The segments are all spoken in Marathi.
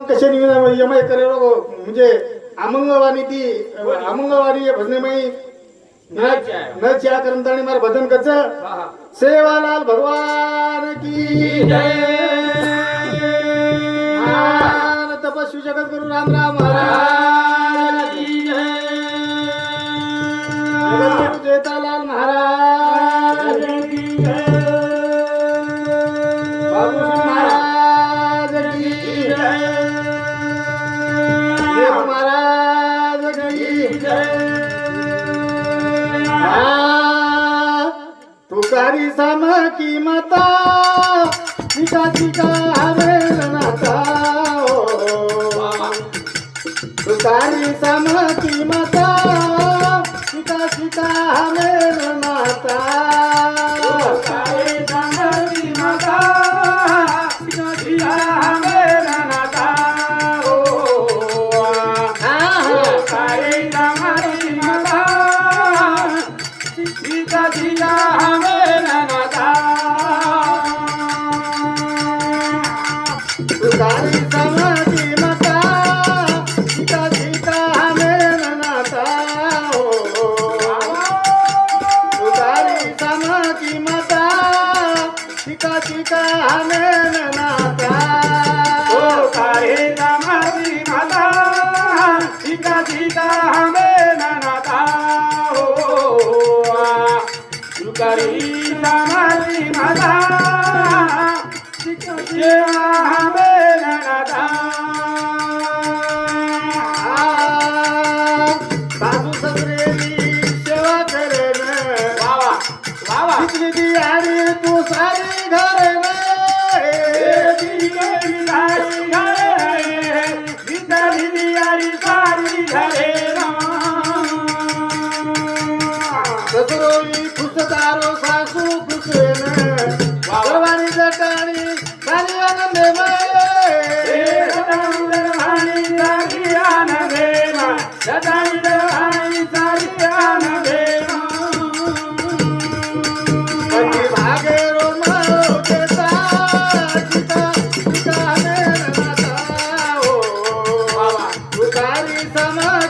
कशा म्हणजे, म्हणजे अमंगवाणी ती अमंगवाणी भजनेमयी न च्या. मार भजन कच सेवालाल भगवान की जय. तपस्वी जगत गुरु राम राम. महाराज सम की माता पिता पिता हवे नाता तुकारी सम की माता पिता पिता हवे नाता. Yeah.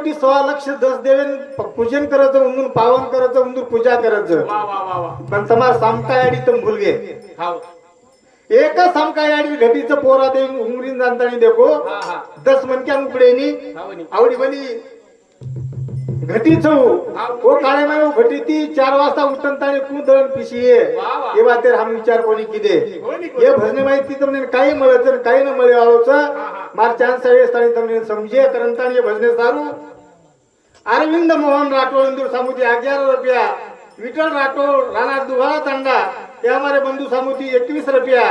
कोटी सोळा लक्ष दस देवेन पूजन करायचं उंदूर पावन करायचं उंदूर पूजा करायचं. पण समाज सामका आडी तर भूल गे हाव. एकच सामका आडी घटीचं पोरा ते उमरीन जाणतानी देखो. दस मनक्या उकडेनी. आवडी बनी. घटी हाव. चौ ओ काळे माय घटी ती चार वाजता उठन ताने कुदळण पिशी हे वा, हा विचार कोणी किदे? हे भजने माहिती तर काही मळत काही न मळे आलोच मार चान्स आहे ताने तमने समजे करंतान भजने सारू. अरविंद मोहन राठौर इंदूर सामुती अग्यारह रुपया विठ्ठल राठौर राणा दुभाळा तांडा त्यामारे बंधू सामुती एकवीस रुपया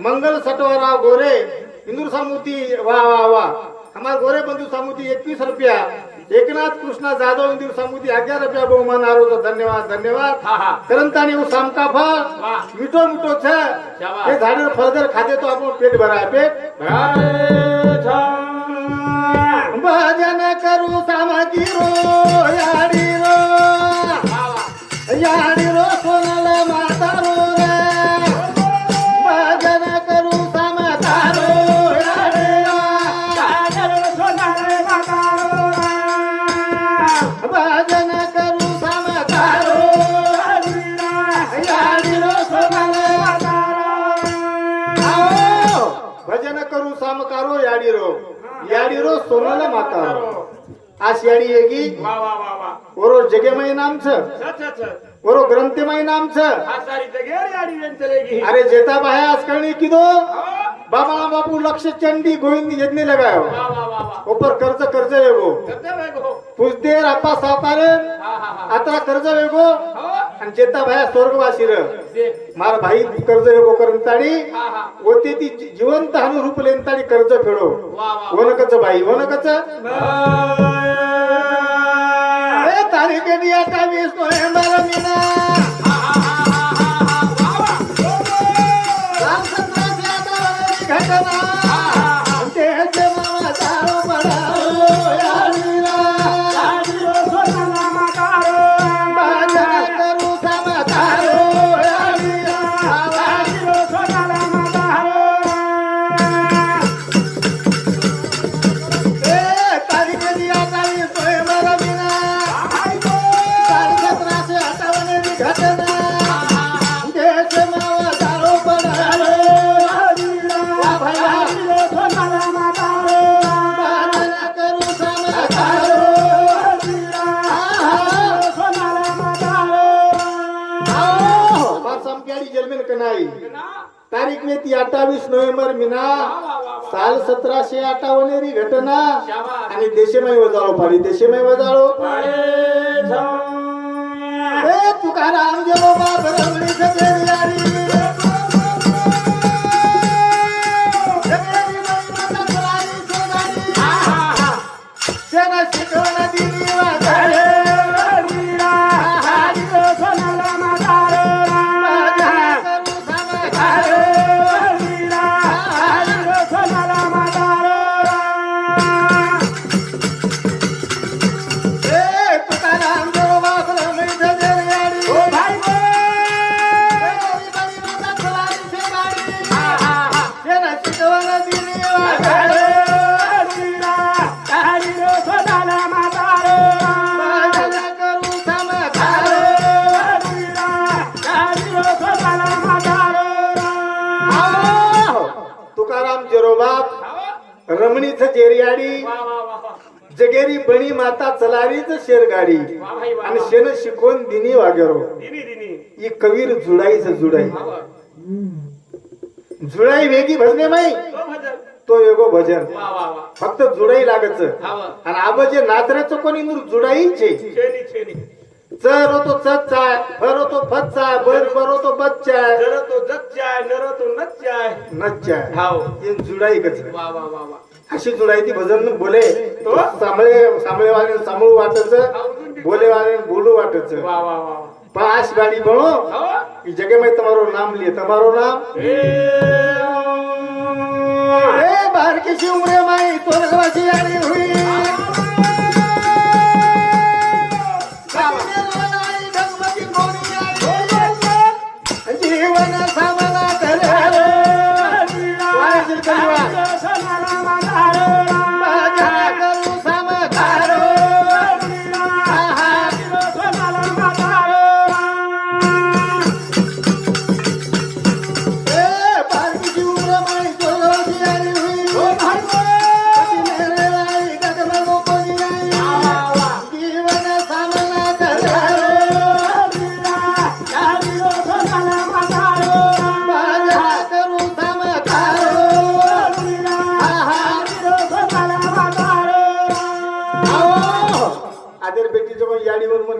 मंगल सटवाराव गोरे इंदूर सामुती वा वा वा. हमारे गोरे बंधु सामुती एकवीस रुपया एकनाथ कृष्णा जाधव इंदूर सामुती अग्यारह रुपया बहुमान आरोप धन्यवाद धन्यवाद. करंतानी वो शाम का फल मिठो मिठो छे. ये झाड़े फलदर खाते तो आपको पेट भरा पेट. भजन करू सामाजी रो याडी रो याडी रो सोनल माता रो आज याडी येगी ओरो जगेमय नामचं ओरो ग्रंथमय नामचं अरे जेता बाहे आज करणी किदो? बाबा बापू लक्ष चंडी गोविंद यज्ञ लगायो। ऊपर कर्ज कर्ज वेगो। पुजदे रापा सावकारे आता कर्ज वेगो। आणि जेता बाया स्वर्गवासी र। मार भाई कर्ज वेगो करंताडी होते ती जिवंत हानु रूप कर्ज फेडो। वनकच बाई वनकच। ए तारीख दिया का वीस आओ, बस समक्याडी जन्मेल का नाही? तारीख में ती अठ्ठावीस नोव्हेंबर मिना. साल सतराशे अठ्ठावन्नेरी घटना. आणि देशमय वजाळो पाडी देशमय वजाळो. तुकाराम जेलो बणी माता चलारीच शेरगाडी. आणि. शेन शिकवून दिनी वागेरो. ही कवीर जुळाईच जुळाई हाव. जुळाई वेगी भजने माई. तो भजन. तो वेगो भजन. फक्त जुळाई लागच हाव. आणि आबाजे नाचऱ्याचं कोणी नूर छेनी चर होतो चचाय फर होतो फचाय बर बर होतो बच्चाय जर तो जच्चाय नर तो नच्चाय नच्चाय हाव हे. जुळाई कच वा वा वा वा. अशी जुळाई ती भजन बोले. तो? सामळू वाटच बोलेवाले बोलू वाटच वा वा वा वा. पाच गाड़ी बनो. ई जगह में तुम्हारो नाम लिए तुम्हारो नाम. हे ए बाहर की शिवरे माई तोरगवाची आली हुई.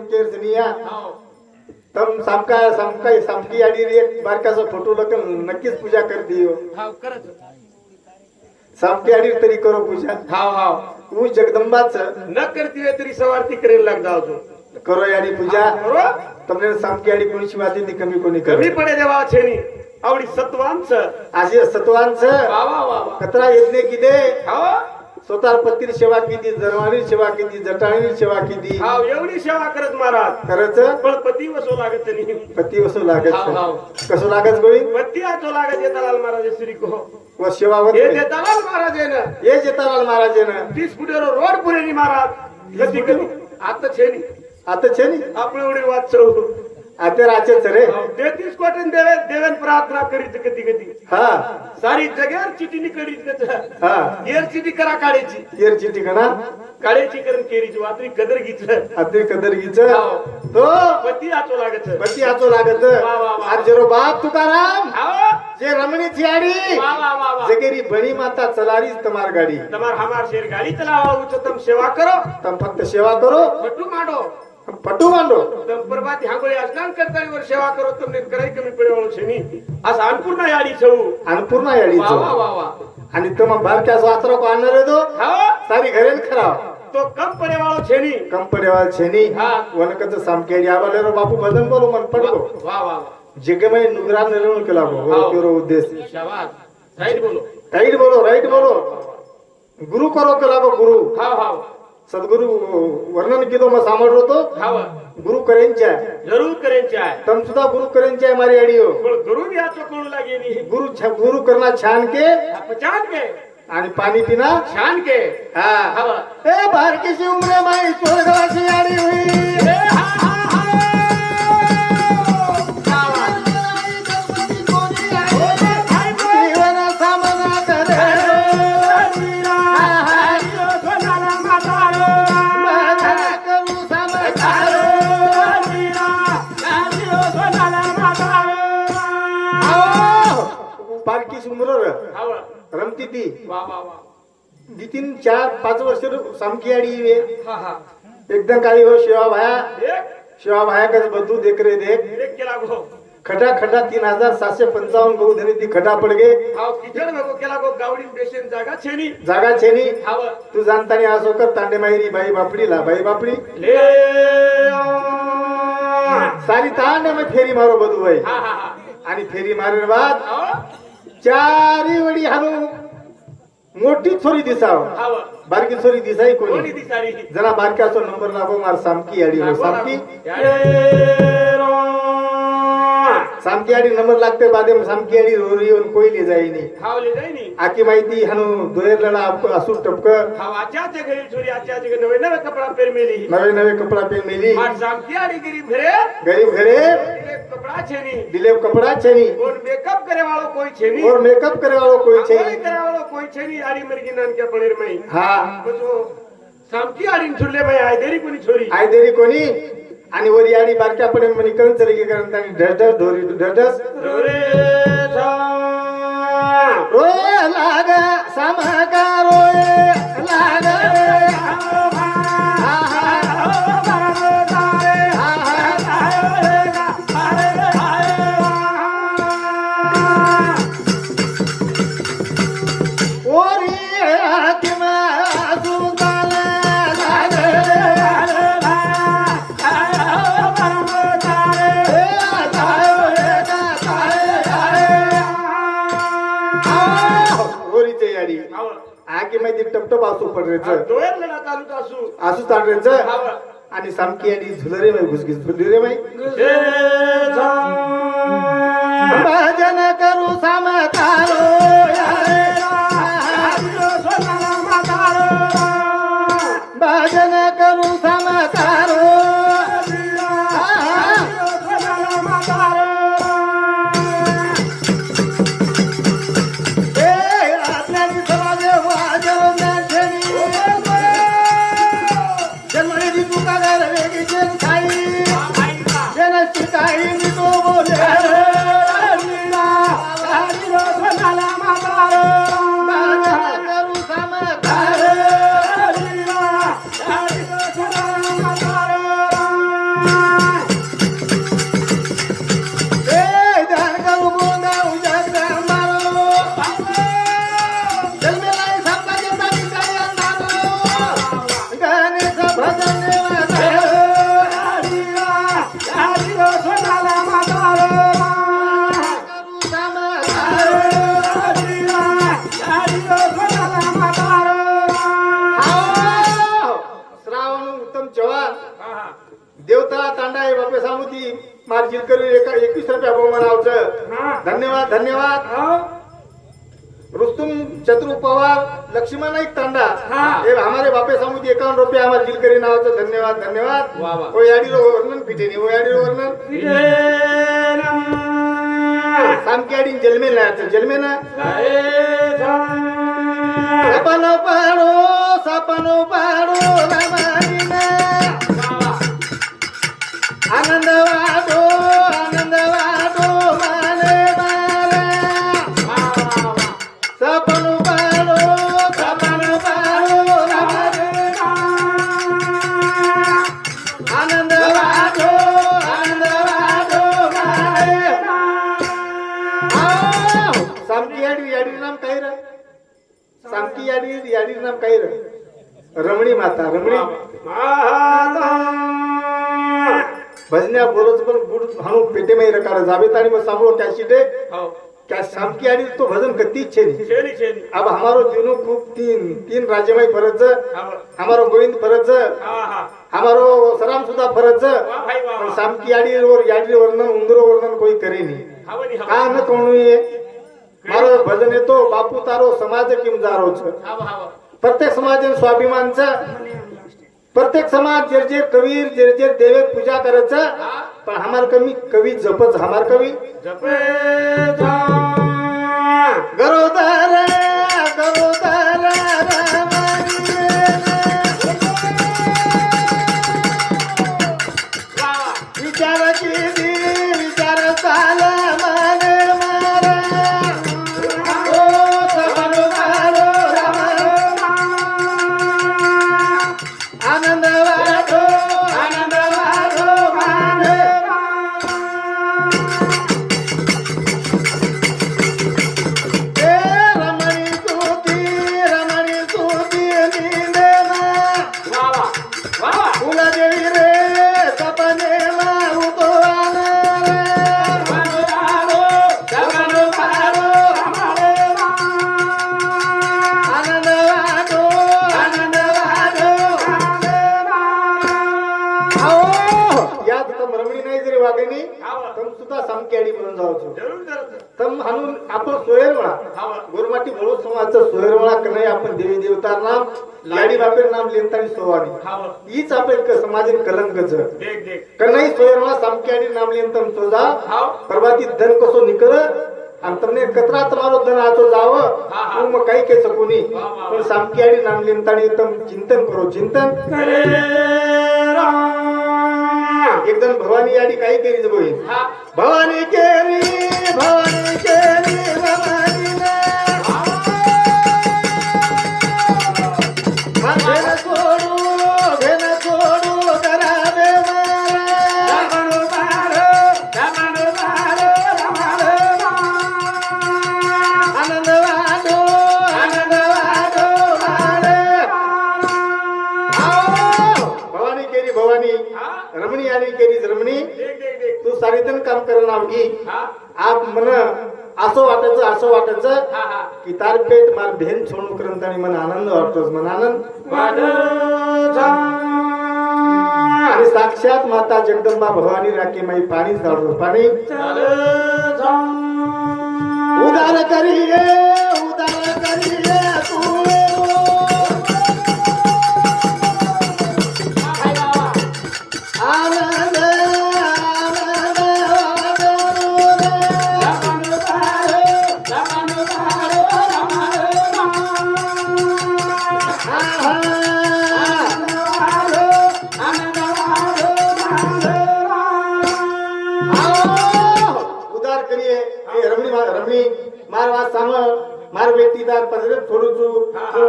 याडीवर मन केर निया तम सामका सामका सामकी याडी रे एक बारकाचा फोटो लक नक्कीच पूजा करते हो सामकी याडी तरी करो पूजा हाव हाव तू जगदंबाच न करती तरी सवारती करेल लाग जाओ तू करो याडी पूजा बरोबर તમને સામકી આડી કોની વાતી ની કમી કોની कमी કરે पडे देवा छेनी आवडी सत्वांच આજે સતવાન છે वा वा वा वा કતરા યજ્ઞ કીધે हाव स्वतः पत्नी सेवा कीधी जरवाणी सेवा कीधी जटाणी सेवा कीधी हाव एवढी सेवा करत महाराज. खरंच पण पती वसो लागत नाही. पती वसू लागत. कसं लागत गोविंद पती आचो लागत येतालाल महाराज श्री को व सेवा होत हे नाही. देतालाल महाराज आहे ना हे जेतालाल तीस फुटेरो रोड पुरेनी महाराज. कधी कधी आता छेनी आता छे नी आपण एवढी वाचव आता राचेच रे. तेहतीस कोटन देवे देवेन प्रार्थना करीत कधी कधी. हा. सारी जगेर चिठी करीत हा. चिठी करा काळेची. येर चिठी करा. काळेची करून केरीची वात्री कदर घेत आत्री कदर घेत हो. तो पती आचो लागत. पती आचो लागत. आजरो बाप तुकाराम. हो. जे रमणी आडी जगेरी बणी माता चलारी तमार गाडी. तमार हमार शेर गाडी चला उच्चतम सेवा करो. तम फक्त सेवा करो. मांडो. पटू ಅಂದ್ರು ಪ್ರಭಾತಿ ಹಾಂಗೋಳಿ ಅಜ್ಞಾನ ಕರ್ತಾರೆ ಇವರು ಸೇವಾ ಕರೋ ತಮ್ಮ ನಿಂತ ಕರೈ ಕಮ್ಮಿ ಪಡೆಯೋಳು ಶನಿ ಅಸ ಅನ್ಪೂರ್ಣ ಯಾಡಿ ಸವು ಅನ್ಪೂರ್ಣ ಯಾಡಿ आणि तुम्हा बारक्या स्वात्र आणणार तो? सारी घरेल खराब तो कंपनी वाला छेनी. कंपनी वाला छेनी वनकच सामके रो बापू बदन बोलो मन पडलो वा वा जगे मैं नुगरा निर्मूल केला गो केरो उद्देश्य शाबाश राईट बोलो. राईट बोलो राईट बोलो. गुरु करो केला गो गुरु. हा हा. सद्गुरु वर्णन केलं मग सामोर होतो? गुरु करेंचे जरूर करेंचे आहे. तम सुद्धा गुरु करेंचे मारी आडिओ गुरु भी आचो कोण लागे गुरु गुरु करणार छान के. छान के. आणि पाणी पिना. छान के. हा. हवा ए बारकीची उमरे माई स्वर्गवासी आडी हुई. सुमरर रमती ती. नितीन चार पाच वर्ष सामकी आडी वे एकदम काही हो शिवा भाया. शिवा भाया कस बदू देख रे देख. खटा खटा तीन हजार सातशे पंचावन्न गहू धरी ती खटा पडगे. जागा छेनी. तू जाणतानी असो कर तांडे माहिरी बाई बापडीला बाई बापडी. सारी तांडे मग फेरी मारो बदू बाई. आणि फेरी मारेल बाद चारी वडी हालू मोठी छोरी दिसाव. बारकी छोरी दिसाई कोणी? जरा बारक्याचो नंबर लागो मार सामकी आडी हो सामकी. सामकी आडी नंबर लागते बादे सामकी आडी रोरी येऊन कोयली जाईनी. खावले जाई नी आकी माहिती हनु दुरेर लढा असू टपक. हाव आचाच्या घरी चोरी आचाच्या घरी नवे नवे कपडा पेर मेली नवे नवे कपडा पेर मेली सामकी आडी गरीब घरे. गरीब घरे. कपड़ा छेनी. दिले कपड़ा छेनी. और मेकअप करे वालो कोई छेनी. और मेकअप करे वालो कोई छेनी. करे वालो कोई छे नी आरी मरगी नान के पड़ेर मई हां सामकी आडी छुले मई आई देरी कोनी छोरी? आई देरी कोनी आणि वरी आडी बारक्या पडे म्हणे करून चले की कारण त्यांनी ढस ढोरी ढस रे सा रोय लाग रोय. आकी माहिती टपटप असू पडरेच दोयर लढा चालू तासू असू चालरेच आणि सामकी याडी झुलरे माई घुसघिस माई रे भजन करू समतारो धन्यवाद धन्यवाद. ओ याडी रो वर्णन पिठेनी ओ याडी रो वर्णन. सामकी आडी जन्मेल ना जन्मे ना सपनो पाडो सपनो पाडो रामाजीना आनंद वाटो हाणू पेटे मै रकार जावेत आणि मग सांभळो कॅशिटे क्या सामकी आडी तो भजन कती इच्छे नहीं अब हमारो दिनो खूब तीन तीन राज्य में फरज हमारो गोविंद फरज हमारो सराम सुधा फरज पण सामकी आडी और याडी वर्णन उंदरो वर्णन कोई करे नहीं का न कोणू ये? मारो भजन येतो बापू तारो समाज किम जारो छ प्रत्येक समाज स्वाभिमानचा प्रत्येक समाज जेर जेर कवीर जेर जेर देवे पूजा करायचं पण हमार कमी कवी जपच हमार कवी गरोदर गरोदर गोरमाटी मुळो समाजचा सोयरवळा कने आपण देवी देवतांना लाडी बापेर नाम लेनतानी हीच आपण नाम सोजा धन कसो कचरा धन आचो मग काही के कोणी पण सामक्याडी नाम लेनतानी एकदम चिंतन करो चिंतन. एकदम भवानी आणि काही केली जो भवानी केली भवानी केली काम करणं आवगी हा? आप मन असं वाटायचं असं वाटायचं की तार पेट मार भेन सोडून करत आणि मन आनंद वाटतोच मन आनंद आणि साक्षात माता जगदंबा भवानी राखे माई पाणी जाडतो पाणी उदार करी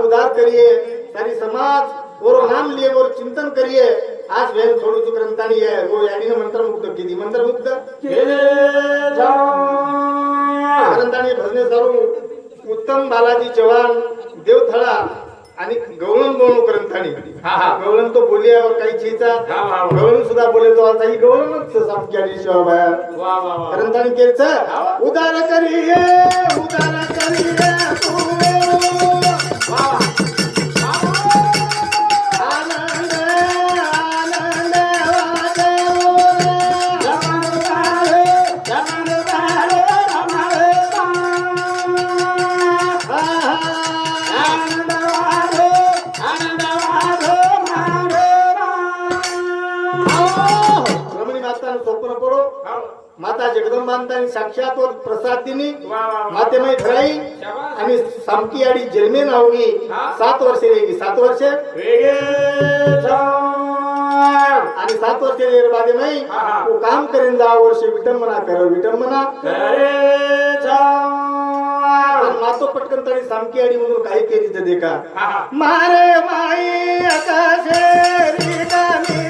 उदार करिए यानी समाज और नाम लिए और चिंतन करिए। आज वह थोड़ी सी ग्रंथा नहीं है वो यानी मंत्र मुक्त मंत्रमुक्त ग्रंथाने भजने सारू। उत्तम बालाजी चव्हाण देवथळा आणि गवळण बोलू ग्रंथानी। गवळण तो बोली और काही चीचा। गवळण सुद्धा बोले तो आता ही गवळणच सापक्याने शिवाबाया ग्रंथाने केलच? उदार करी उदार करी जगदंबांतानी साक्षात वर प्रसाद दिनी माते मै धराई आणि सामकी आडी जन्मे नावगी. सात वर्षे रेगी सात वर्षे? आणि सात वर्षे रेर बादे मै हा, हा. तो काम करेन दहा वर्षे विटंबना कर विटंबना मातो पटकन तरी सामकी आडी म्हणून काही केली तर देखा. मारे माई आकाशे रिकामी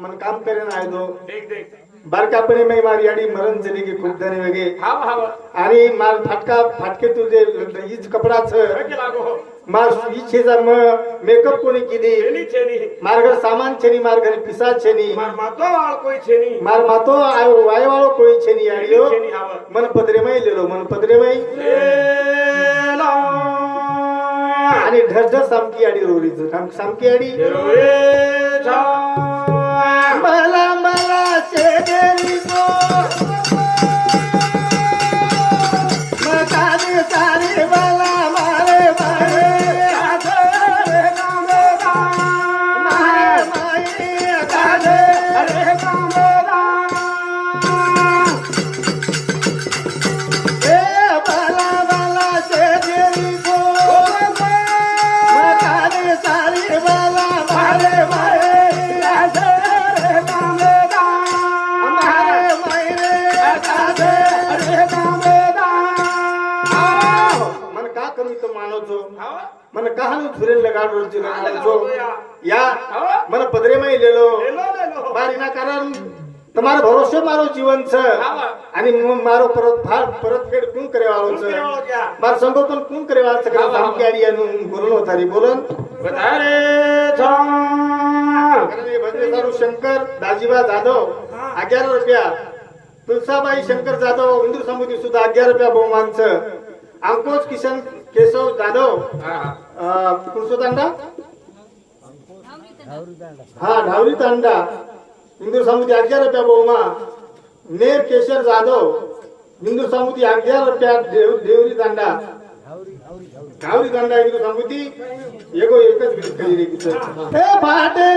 मन काम करेन आहे तो देख देख। बारकापणे मी मार याडी मरण झाली की खूप जणी वेगे हाव हाव आणि मार फाटका फाटके तुझे कपडाच रगे लागो? मार इच्छेचा म मेकअप कोणी केली छेनी मार घर सामान छेनी मार घरी पिसा छेनी मार मातो वाळ कोई छेनी मार मातो आयो वायवाळो कोई छेनी याडियो हाव मन पदरे मै लेलो मन पदरे मै आणि ढस सामकी आडी रोरीच सामकी आडी। हिरोए जा मला परतफेड कोण करेवाळोचं बात संगोपन कोण करेवाळ सगळं? सामकी आडी आणून बोलून होता रे बोलन भजने सारू शंकर दाजीबा जाधव अग्यारा रुपया तुलसाबाई शंकर जाधव इंदूर समुद्री सुद्धा अग्यारा रुपया बहुमानचं. अंकुश किशन केशव जाधव कुळसोतांडा हा. ढावरी तांडा. इंदूर समुद्री अग्यारा रुपया बहुमा नेर केशर जाधव ಹಿಂದೂ ಸಂಬುದ್ಧಿ ಅಗ್ಯಾರಪ್ಪ ದೇವರಿ ದಂಡ? ಕಾವ್ರಿ ದಂಡ ಹಿಂದೂ एकच ಹೇಗೋ ಏಕ ಪಾಟೆ